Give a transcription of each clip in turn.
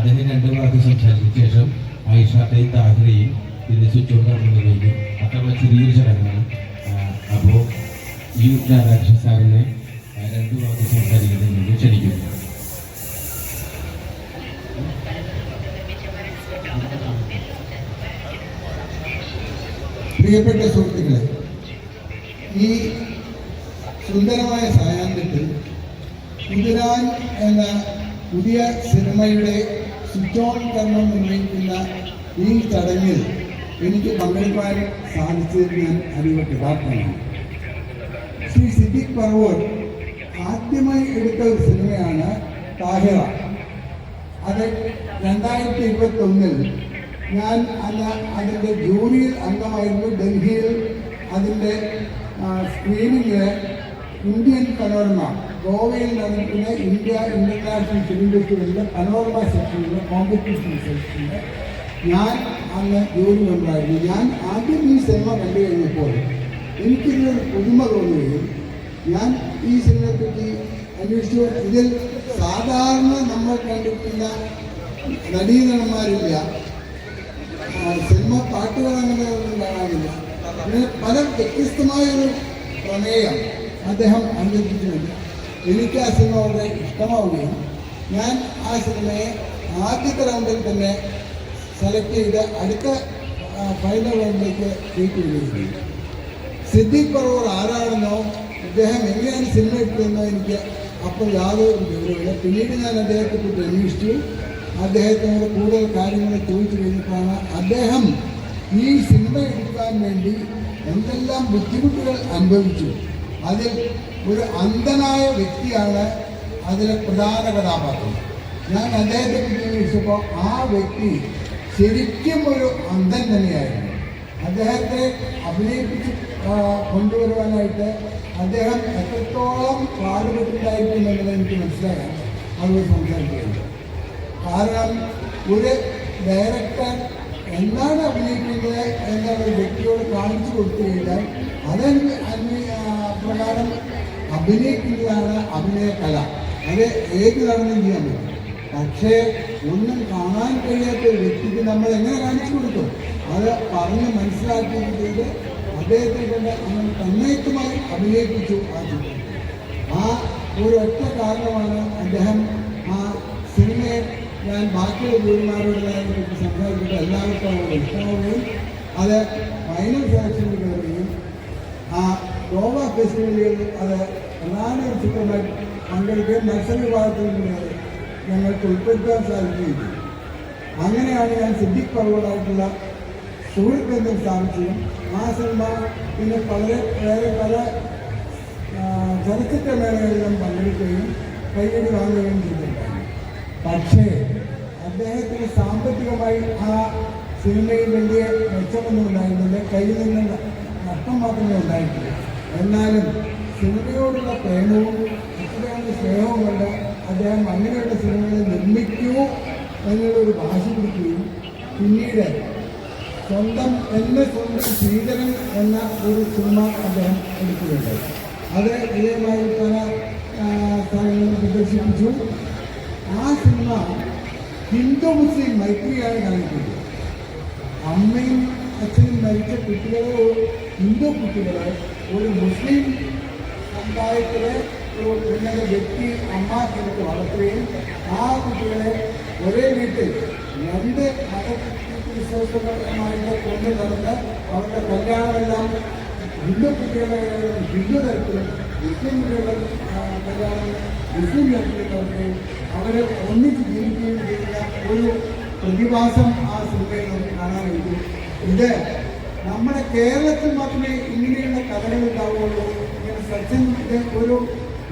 അദ്ദേഹം രണ്ട് പ്രാവശ്യം സംസാരിച്ച ശേഷം ഐഷാട്ടയും താഹിറയും പിന്നെ സ്വിച്ച് ഓൺ നടന്നു കഴിഞ്ഞു ചെറിയൊരു ചടങ്ങാണ്. അപ്പോൾ ഈ രാധാകൃഷ്ണ സാറിനെ രണ്ട് വാക്ക് സംസാരിക്കുന്നതിന് ക്ഷണിക്കുന്നു. പ്രിയപ്പെട്ട സുഹൃത്തുക്കളെ ഈ സുന്ദരമായ സായാഹ്നത്തിൽ കുതിരാൻ എന്ന പുതിയ സിനിമയുടെ സ്വിച്ച് നിർണയിക്കുന്ന ഈ ചടങ്ങിൽ എനിക്ക് പങ്കെടുക്കാൻ സാധിച്ചത് ഞാൻ അതീവ കൃതാർത്ഥനാണ് ശ്രീ സിദ്ദിഖ് പർവോർ ആദ്യമായി എടുത്ത ഒരു സിനിമയാണ് താഹിറ അത് രണ്ടായിരത്തി ഇരുപത്തി ഒന്നിൽ ഞാൻ അല്ല അതിന്റെ ജൂറിയിൽ അംഗമായിരുന്നു ഡൽഹിയിൽ അതിന്റെ സ്ക്രീനിങ്ങിൽ ഇന്ത്യൻ പനോരമ ഗോവയിൽ നടന്നിട്ടുള്ള ഇന്ത്യ ഇന്റർനാഷണൽ ഫിലിം ഫെസ്റ്റിവലിന്റെ പനോർമ സെക്ഷനിലെ കോമ്പറ്റീഷൻ സെക്ഷനിൽ ഞാൻ അന്ന് ജോലി ഉണ്ടായിരുന്നു. ഞാൻ ആദ്യം ഈ സിനിമ കണ്ടു കഴിഞ്ഞപ്പോൾ എനിക്കിതിനൊരു പുതുമ തോന്നുകയും ഞാൻ ഈ സിനിമയെപ്പറ്റി അന്വേഷിച്ചു. ഇതിൽ സാധാരണ നമ്മൾ കണ്ടിട്ടുള്ള നടീനടന്മാരില്ല സിനിമ പാട്ടുകൾ അങ്ങനെ ഒന്നും കാണാനില്ല അങ്ങനെ പല വ്യത്യസ്തമായൊരു പ്രമേയം അദ്ദേഹം അവതരിപ്പിച്ചിട്ടുണ്ട് എനിക്ക് ആ സിനിമ വളരെ ഇഷ്ടമാവുകയും ഞാൻ ആ സിനിമയെ ആദ്യത്തെ റൗണ്ടിൽ തന്നെ സെലക്ട് ചെയ്ത് അടുത്ത ഫൈനൽ റൗണ്ടിലേക്ക് കയറ്റിവിടുകയും ചെയ്തു. സിദ്ദീഖ് പറവൂർ ആരാണെന്നോ അദ്ദേഹം എങ്ങനെയാണ് സിനിമ എടുത്തതെന്നോ എനിക്ക് അപ്പോൾ യാതൊരു വിവരമില്ല പിന്നീട് ഞാൻ അദ്ദേഹത്തെ കുറിച്ച് അന്വേഷിച്ചു. അദ്ദേഹത്തിനോട് കൂടുതൽ കാര്യങ്ങൾ ചോദിച്ചു കഴിഞ്ഞപ്പോഴാണ് അദ്ദേഹം ഈ സിനിമ എടുക്കാൻ വേണ്ടി എന്തെല്ലാം ബുദ്ധിമുട്ടുകൾ അനുഭവിച്ചു. അതിൽ ഒരു അന്ധനായ വ്യക്തിയാണ് അതിലെ പ്രധാന കഥാപാത്രം. ഞാൻ അദ്ദേഹത്തെ കുറിച്ച് ആ വ്യക്തി ശരിക്കും ഒരു അന്ധൻ തന്നെയായിരുന്നു. അദ്ദേഹത്തെ അഭിനയിപ്പിച്ച് കൊണ്ടുവരുവാനായിട്ട് അദ്ദേഹം എത്രത്തോളം പാടുപെട്ടിട്ടായിരിക്കും എന്നുള്ളത് എനിക്ക് മനസ്സിലാക്കാം അതുകൊണ്ട് സംസാരിക്കുന്നത് കാരണം ഒരു ഡയറക്ടർ എന്താണ് അഭിനയിക്കുന്നത് എന്നുള്ള ഒരു വ്യക്തിയോട് കാണിച്ചു കൊടുത്തു കഴിഞ്ഞാൽ അതന് അന്വ- ആ, പ്രകാരം അഭിനയിക്കുന്നതാണ് അഭിനയ കല. അത് ഏത് നടന്നും ചെയ്യാൻ പറ്റും പക്ഷേ ഒന്നും കാണാൻ കഴിയാത്ത ഒരു വ്യക്തിക്ക് നമ്മൾ എങ്ങനെ കാണിച്ചു കൊടുക്കും? അത് പറഞ്ഞ് മനസ്സിലാക്കി ചെയ്ത് അദ്ദേഹത്തെ കൊണ്ട് അങ്ങനെ തന്മയത്വമായി അഭിനയിപ്പിച്ചു ആ ചിത്രം. ആ ഒരൊറ്റ കാരണമാണ് അദ്ദേഹം ആ സിനിമയെ ഞാൻ ബാക്കിയുള്ള അതിനെപ്പറ്റി സംസാരിച്ചിട്ട് എല്ലാവർക്കും അവരുടെ ഇഷ്ടമാവുകയും അത് ഫൈനൽ സെലക്ഷനിൽ കയറുകയും ആ ഗോവ ഫെസ്റ്റിവലുകളിൽ അത് പ്രധാന ഒരു ചിത്രമായി പങ്കെടുക്കുകയും മത്സര വിഭാഗത്തിൽ നിന്ന് ഞങ്ങൾക്ക് ഉൾപ്പെടുത്താൻ സാധിക്കുകയും അങ്ങനെയാണ് ഞാൻ സിദ്ദിഖ് പർവതായിട്ടുള്ള സുഹൃത്ത് ബന്ധം സ്ഥാപിച്ചതും ആ സിനിമ പിന്നെ വളരെ വേറെ പല ചലച്ചിത്ര മേളകളിലും പങ്കെടുക്കുകയും കൈയടി വാങ്ങുകയും ചെയ്തിട്ടുണ്ടായിരുന്നു പക്ഷേ അദ്ദേഹത്തിന് സാമ്പത്തികമായി ആ സിനിമയിൽ വലിയ മെച്ചമൊന്നും ഉണ്ടായിരുന്നില്ല. കയ്യിൽ നിന്ന് നഷ്ടം മാത്രമേ ഉണ്ടായിട്ടുള്ളൂ. എന്നാലും സിനിമയോടുള്ള പ്രേമവും അത്രയാണ് സ്നേഹവും കൊണ്ട് അദ്ദേഹം അങ്ങനെയുള്ള സിനിമകളെ നിർമ്മിക്കൂ എന്നുള്ളൊരു വാശി പിടിക്കുകയും പിന്നീട് സ്വന്തം എന്നെ സ്വന്തം ശ്രീധരൻ എന്ന ഒരു സിനിമ അദ്ദേഹം എടുക്കുകയുണ്ടായി. അത് ഇതേമായി പല സ്ഥലങ്ങളിൽ പ്രദർശിപ്പിച്ചു. ആ സിനിമ ഹിന്ദു മുസ്ലിം മൈത്രിയാണ് കാണിക്കുന്നത്. അമ്മയും അച്ഛനും മരിച്ച കുട്ടികളോ ഹിന്ദു കുട്ടികളെ ഒരു മുസ്ലിം സമുദായത്തിലെ ഒരു കുഞ്ഞിന്റെ വ്യക്തി അമ്മ എടുത്ത് വളർത്തുകയും ആ കുട്ടികളെ ഒരേ വീട്ടിൽ രണ്ട് മതവിശ്വാസപരമായിട്ട് കൊണ്ടു നടന്ന് അവരുടെ കല്യാണമെല്ലാം ഹിന്ദു കുട്ടികളെ ഹിന്ദു തരത്തിലും മുസ്ലിം കുട്ടികളുടെ കല്യാണം മുസ്ലിം തരത്തിൽ നടത്തുകയും അവരെ ഒന്നിച്ച് ജീവിക്കുകയും ചെയ്യുന്ന ഒരു പ്രതിഭാസം ആ സിനിമയിൽ നമുക്ക് കാണാൻ കഴിയും. ഇത് നമ്മുടെ കേരളത്തിൽ മാത്രമേ ഇങ്ങനെയുള്ള കഥകൾ ഉണ്ടാവുകയുള്ളൂ. ഇങ്ങനെ സച്ചിന്റെ ഒരു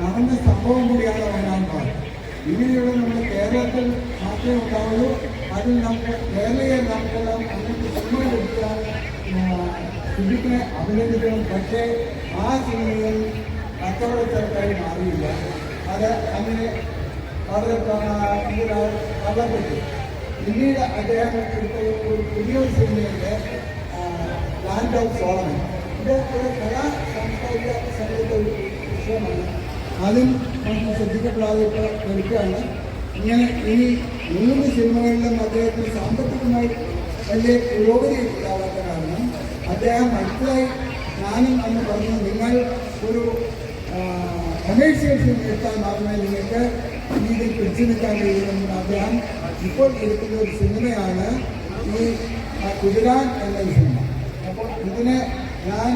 നടന്ന സംഭവം കൂടിയാണ് വയനാട് ഇങ്ങനെയുള്ള നമ്മുടെ കേരളത്തിൽ മാത്രമേ ഉണ്ടാവുള്ളൂ അതിൽ നമുക്ക് കേരളീയർ നമുക്കെല്ലാം അങ്ങനത്തെ സിനിമ എടുത്ത സിദ്ദിഖിനെ അഭിനന്ദിക്കണം. പക്ഷേ ആ സിനിമയിൽ കച്ചവടക്കാർക്കായി മാറിയില്ല. അത് അങ്ങനെ വളരെ കള്ളപ്പെട്ടു പിന്നീട് അദ്ദേഹം എടുത്ത ഒരു പുതിയൊരു സിനിമയുണ്ട് ലാൻഡ് ഓഫ് സോളമൻ ഇത് ഒരു കലാ സാംസ്കാരിക സംഗീത ഒരു വിഷയമാണ്. അതും നമുക്ക് ശ്രദ്ധിക്കപ്പെടാതെ ഇപ്പോൾ ഇങ്ങനെ ഈ മൂന്ന് സിനിമകളിലും അദ്ദേഹത്തിന് സാമ്പത്തികമായി വലിയ പുരോഗതി ഉണ്ടാവാത്ത കാരണം അദ്ദേഹം അടുത്തതായി ഞാനും അന്ന് പറഞ്ഞു നിങ്ങൾ ഒരു കമേഴ്സ്യൽ എടുത്താൽ മാത്രമേ നിങ്ങൾക്ക് ഇതിൽ പിടിച്ചു നിൽക്കാൻ കഴിയുമെന്ന് അദ്ദേഹം ഇപ്പോൾ എടുക്കുന്ന ഒരു സിനിമയാണ് ഈ കുതിരാൻ എന്ന സിനിമ. അപ്പോൾ ഇതിനെ ഞാൻ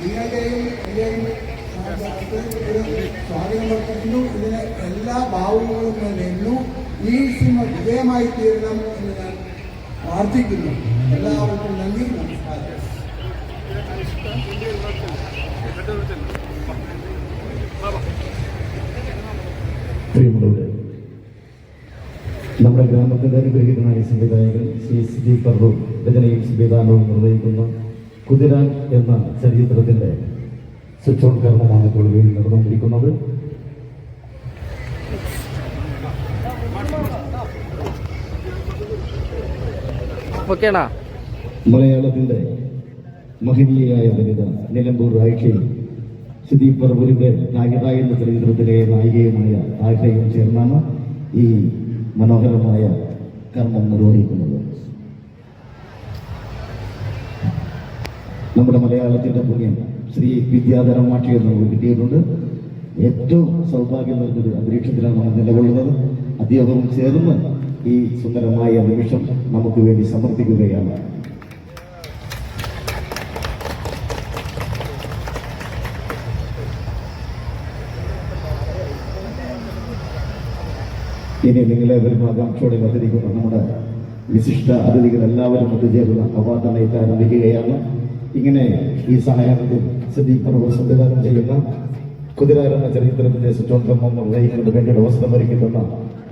നിങ്ങളുടെയും എന്റെയും ഒരു സ്വാഗതം വർദ്ധിക്കുന്നു ഇതിന് എല്ലാ ഭാവങ്ങളും ഞാൻ എണ്ണു. ഈ സിനിമ വിജയമായി തീരണം എന്ന് ഞാൻ പ്രാർത്ഥിക്കുന്നു. എല്ലാവർക്കും നന്ദി നമസ്കാരം. പ്രിയമുള്ളവരെ നമ്മുടെ ഗ്രാമത്തിന്റെ അനുഗ്രഹീതനായ സംവിധായകൻ ശ്രീ സിജി പ്രഭു രചനയും സംവിധാനവും നിർവഹിക്കുന്ന കുതിര എന്ന ചരിത്രത്തിന്റെ സ്വിച്ച് ഓൺ കർമ്മമാണ് ഇപ്പോൾ വീണ്ടും നടന്നുകൊണ്ടിരിക്കുന്നത്. മലയാളത്തിന്റെ മലയാളത്തിന്റെ മഹനീയയായ വനിത നിലമ്പൂർ ആയിഷയും സുദീപ് പ്രഭുവിന്റെ നായിക എന്ന ചരിത്രത്തിലെ നായികയുമായ ആയിഷയും ചേർന്നാണ് ഈ മനോഹരമായ കർമ്മം നിർവഹിക്കുന്നത്. നമ്മുടെ മലയാളത്തിന്റെ പുണ്യം ശ്രീ വിദ്യാധര മാഷി എന്ന് കിട്ടിയിട്ടുണ്ട്. ഏറ്റവും സൗഭാഗ്യം നൽകുന്നത് അന്തരീക്ഷത്തിലാണ് നമ്മൾ നിലകൊള്ളുന്നത്. അദ്ദേഹവും ചേർന്ന് ഈ സുന്ദരമായ നിമിഷം നമുക്ക് വേണ്ടി സമർപ്പിക്കുകയാണ്. ഇനി നിങ്ങളെ വരും ആകാംക്ഷയോടെ വന്നിരിക്കുന്ന നമ്മുടെ വിശിഷ്ട അതിഥികൾ എല്ലാവരും ഒത്തുചേരുന്ന അവാർഡ് നയിക്കാൻ ആരംഭിക്കുകയാണ്. ഇങ്ങനെ ഈ സഹായത്തിൽ സിദ്ദീഖ് പ്രഭു സംവിധാനം ചെയ്യുന്ന കുതിരാരെന്ന ചരിത്രത്തിന്റെ സുചോന്ത്രമം നിർവഹിക്കുന്നതിന് വേണ്ടിയുടെ അവസരം ഒരുക്കി തന്ന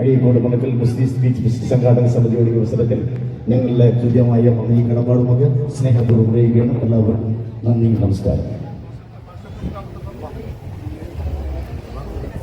അഴീക്കോട് മണക്കൽ മുസ്ലിം സ്പീച്ച് സംഘാടക സമിതിയുടെ അവസരത്തിൽ ഞങ്ങളുടെ കൃത്യമായ ഈ കടപ്പാടുമൊക്കെ സ്നേഹത്തോട് പറയുകയാണ് എല്ലാവർക്കും നന്ദി നമസ്കാരം.